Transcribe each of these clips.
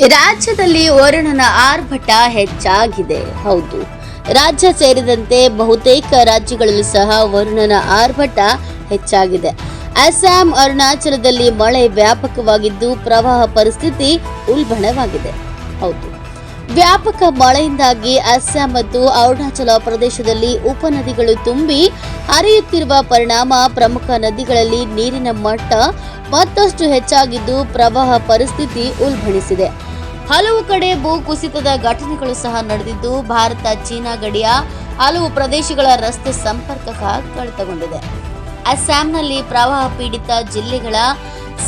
ರಾಜ್ಯದಲ್ಲಿ ವರುಣನ ಆರ್ಭಟ ಹೆಚ್ಚಾಗಿದೆ. ಹೌದು, ರಾಜ್ಯ ಸೇರಿದಂತೆ ಬಹುತೇಕ ರಾಜ್ಯಗಳಲ್ಲೂ ಸಹ ವರುಣನ ಆರ್ಭಟ ಹೆಚ್ಚಾಗಿದೆ. ಅಸ್ಸಾಂ, ಅರುಣಾಚಲದಲ್ಲಿ ಮಳೆ ವ್ಯಾಪಕವಾಗಿದ್ದು ಪ್ರವಾಹ ಪರಿಸ್ಥಿತಿ ಉಲ್ಬಣವಾಗಿದೆ. ಹೌದು ವ್ಯಾಪಕ ಮಳೆಯಿಂದಾಗಿ ಅಸ್ಸಾಂ ಮತ್ತು ಅರುಣಾಚಲ ಪ್ರದೇಶದಲ್ಲಿ ಉಪನದಿಗಳು ತುಂಬಿ ಹರಿಯುತ್ತಿರುವ ಪರಿಣಾಮ ಪ್ರಮುಖ ನದಿಗಳಲ್ಲಿ ನೀರಿನ ಮಟ್ಟ ಮತ್ತಷ್ಟು ಹೆಚ್ಚಾಗಿದ್ದು ಪ್ರವಾಹ ಪರಿಸ್ಥಿತಿ ಉಲ್ಬಣಿಸಿದೆ. ಹಲವು ಕಡೆ ಭೂ ಕುಸಿತದ ಘಟನೆಗಳು ಸಹ ನಡೆದಿದ್ದು ಭಾರತ, ಚೀನಾ ಗಡಿಯ ಹಲವು ಪ್ರದೇಶಗಳ ರಸ್ತೆ ಸಂಪರ್ಕ ಕಡಿತಗೊಂಡಿದೆ ಅಸ್ಸಾಂನಲ್ಲಿ ಪ್ರವಾಹ ಪೀಡಿತ ಜಿಲ್ಲೆಗಳ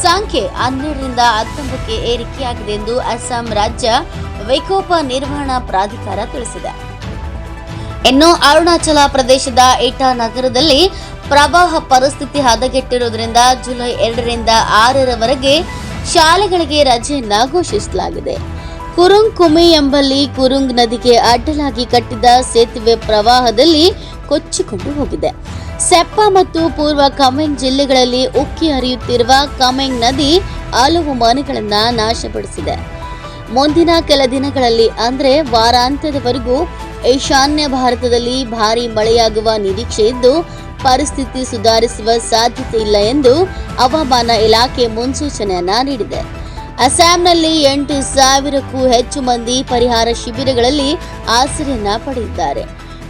ಸಂಖ್ಯೆ ಹನ್ನೆರಡರಿಂದ ಹತ್ತೊಂಬತ್ತಕ್ಕೆ ಏರಿಕೆಯಾಗಿದೆ ಎಂದು ಅಸ್ಸಾಂ ರಾಜ್ಯ ವಿಕೋಪ ನಿರ್ವಹಣಾ ಪ್ರಾಧಿಕಾರ ತಿಳಿಸಿದೆ. ಇನ್ನು ಅರುಣಾಚಲ ಪ್ರದೇಶದ ಇಟಾ ನಗರದಲ್ಲಿ ಪ್ರವಾಹ ಪರಿಸ್ಥಿತಿ ಹದಗೆಟ್ಟಿರುವುದರಿಂದ ಜುಲೈ ಎರಡರಿಂದ ಆರರವರೆಗೆ ಶಾಲೆಗಳಿಗೆ ರಜೆಯನ್ನು ಘೋಷಿಸಲಾಗಿದೆ. ಕುರುಂಗ್ ಕುಮೆ ಎಂಬಲ್ಲಿ ಕುರುಂಗ್ ನದಿಗೆ ಅಡ್ಡಲಾಗಿ ಕಟ್ಟಿದ ಸೇತುವೆ ಪ್ರವಾಹದಲ್ಲಿ ಕೊಚ್ಚಿಕೊಂಡು ಹೋಗಿದೆ. ಸೆಪ್ಪ ಮತ್ತು ಪೂರ್ವ ಕಮೆಂಗ್ ಜಿಲ್ಲೆಗಳಲ್ಲಿ ಉಕ್ಕಿ ಹರಿಯುತ್ತಿರುವ ಕಮೆಂಗ್ ನದಿ ಹಲವು ಮನೆಗಳನ್ನು ನಾಶಪಡಿಸಿದೆ. ಮುಂದಿನ ಕೆಲ ದಿನಗಳಲ್ಲಿ, ಅಂದರೆ ವಾರಾಂತ್ಯದವರೆಗೂ, ಈಶಾನ್ಯ ಭಾರತದಲ್ಲಿ ಭಾರಿ ಮಳೆಯಾಗುವ ನಿರೀಕ್ಷೆ ಇದ್ದು, ಪರಿಸ್ಥಿತಿ ಸುಧಾರಿಸುವ ಸಾಧ್ಯತೆ ಇಲ್ಲ ಎಂದು ಹವಾಮಾನ ಇಲಾಖೆ ಮುನ್ಸೂಚನೆಯನ್ನ ನೀಡಿದೆ. ಅಸ್ಸಾಂನಲ್ಲಿ ಎಂಟು ಸಾವಿರಕ್ಕೂ ಹೆಚ್ಚು ಮಂದಿ ಪರಿಹಾರ ಶಿಬಿರಗಳಲ್ಲಿ ಆಶ್ರಯನ ಪಡೆದಿದ್ದಾರೆ.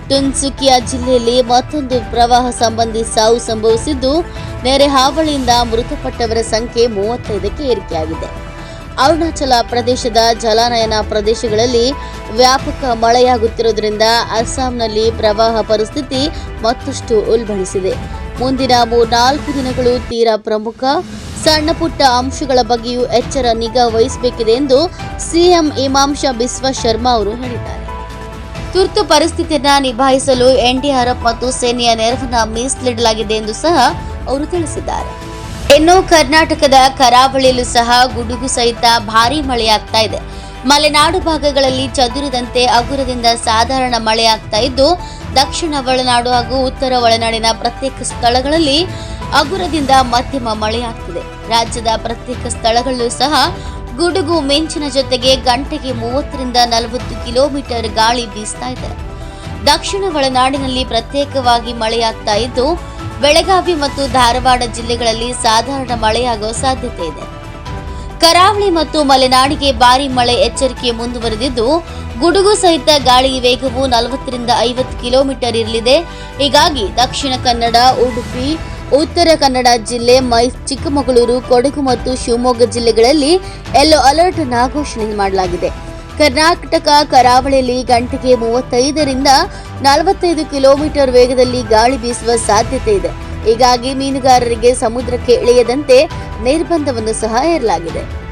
ಟುನ್ಸುಕಿಯಾ ಜಿಲ್ಲೆಯಲ್ಲಿ ಮತ್ತೊಂದು ಪ್ರವಾಹ ಸಂಬಂಧಿ ಸಾವು ಸಂಭವಿಸಿದ್ದು ನೆರೆ ಹಾವಳಿಯಿಂದ ಮೃತಪಟ್ಟವರ ಸಂಖ್ಯೆ ಮೂವತ್ತೈದಕ್ಕೆ ಏರಿಕೆಯಾಗಿದೆ. ಅರುಣಾಚಲ ಪ್ರದೇಶದ ಜಲಾನಯನ ಪ್ರದೇಶಗಳಲ್ಲಿ ವ್ಯಾಪಕ ಮಳೆಯಾಗುತ್ತಿರುವುದರಿಂದ ಅಸ್ಸಾಂನಲ್ಲಿ ಪ್ರವಾಹ ಪರಿಸ್ಥಿತಿ ಮತ್ತಷ್ಟು ಉಲ್ಬಣಿಸಿದೆ. ಮುಂದಿನ ಮೂರ್ನಾಲ್ಕು ದಿನಗಳು ತೀರಾ ಪ್ರಮುಖ. ಸಣ್ಣ ಪುಟ್ಟ ಅಂಶಗಳ ಬಗ್ಗೆಯೂ ಎಚ್ಚರ ನಿಗಾ ವಹಿಸಬೇಕಿದೆ ಎಂದು ಸಿಎಂ ಇಮಾಂಶ ಬಿಸ್ವ ಶರ್ಮಾ ಅವರು ಹೇಳಿದ್ದಾರೆ. ತುರ್ತು ಪರಿಸ್ಥಿತಿಯನ್ನು ನಿಭಾಯಿಸಲು ಎನ್ಡಿಆರ್ಎಫ್ ಮತ್ತು ಸೇನೆಯ ನೆರವನ್ನ ಮೀಸಲಿಡಲಾಗಿದೆ ಎಂದು ಸಹ ಅವರು ತಿಳಿಸಿದ್ದಾರೆ. ಇನ್ನು ಕರ್ನಾಟಕದ ಕರಾವಳಿಯಲ್ಲೂ ಸಹ ಗುಡುಗು ಸಹಿತ ಭಾರೀ ಮಳೆಯಾಗ್ತಾ ಇದೆ. ಮಲೆನಾಡು ಭಾಗಗಳಲ್ಲಿ ಚದುರಿದಂತೆ ಅಗುರದಿಂದ ಸಾಧಾರಣ ಮಳೆಯಾಗ್ತಾ ಇದ್ದು, ದಕ್ಷಿಣ ಒಳನಾಡು ಹಾಗೂ ಉತ್ತರ ಒಳನಾಡಿನ ಪ್ರತ್ಯೇಕ ಸ್ಥಳಗಳಲ್ಲಿ ಅಗುರದಿಂದ ಮಧ್ಯಮ ಮಳೆಯಾಗ್ತಿದೆ. ರಾಜ್ಯದ ಪ್ರತ್ಯೇಕ ಸ್ಥಳಗಳಲ್ಲೂ ಸಹ ಗುಡುಗು ಮಿಂಚಿನ ಜೊತೆಗೆ ಗಂಟೆಗೆ ಮೂವತ್ತರಿಂದ ನಲವತ್ತು ಕಿಲೋಮೀಟರ್ ಗಾಳಿ ಬೀಸ್ತಾ ಇದೆ. ದಕ್ಷಿಣ ಒಳನಾಡಿನಲ್ಲಿ ಪ್ರತ್ಯೇಕವಾಗಿ ಮಳೆಯಾಗ್ತಾ ಇದ್ದು ಬೆಳಗಾವಿ ಮತ್ತು ಧಾರವಾಡ ಜಿಲ್ಲೆಗಳಲ್ಲಿ ಸಾಧಾರಣ ಮಳೆಯಾಗುವ ಸಾಧ್ಯತೆ ಇದೆ. ಕರಾವಳಿ ಮತ್ತು ಮಲೆನಾಡಿಗೆ ಭಾರಿ ಮಳೆ ಎಚ್ಚರಿಕೆ ಮುಂದುವರೆದಿದ್ದು, ಗುಡುಗು ಸಹಿತ ಗಾಳಿ ವೇಗವು ನಲವತ್ತರಿಂದ ಐವತ್ತು ಕಿಲೋಮೀಟರ್ ಇರಲಿದೆ. ಹೀಗಾಗಿ ದಕ್ಷಿಣ ಕನ್ನಡ, ಉಡುಪಿ, ಉತ್ತರ ಕನ್ನಡ ಜಿಲ್ಲೆ, ಮೈ, ಚಿಕ್ಕಮಗಳೂರು, ಕೊಡಗು ಮತ್ತು ಶಿವಮೊಗ್ಗ ಜಿಲ್ಲೆಗಳಲ್ಲಿ ಯೆಲ್ಲೋ ಅಲರ್ಟ್ ಅನ್ನು ಘೋಷಣೆ ಮಾಡಲಾಗಿದೆ. ಕರ್ನಾಟಕ ಕರಾವಳಿಯಲ್ಲಿ ಗಂಟೆಗೆ ಮೂವತ್ತೈದರಿಂದ ನಲವತ್ತೈದು ಕಿಲೋಮೀಟರ್ ವೇಗದಲ್ಲಿ ಗಾಳಿ ಬೀಸುವ ಸಾಧ್ಯತೆ ಇದೆ. ಹೀಗಾಗಿ ಮೀನುಗಾರರಿಗೆ ಸಮುದ್ರಕ್ಕೆ ಇಳಿಯದಂತೆ ನಿರ್ಬಂಧವನ್ನು ಸಹ ಹೇರಲಾಗಿದೆ.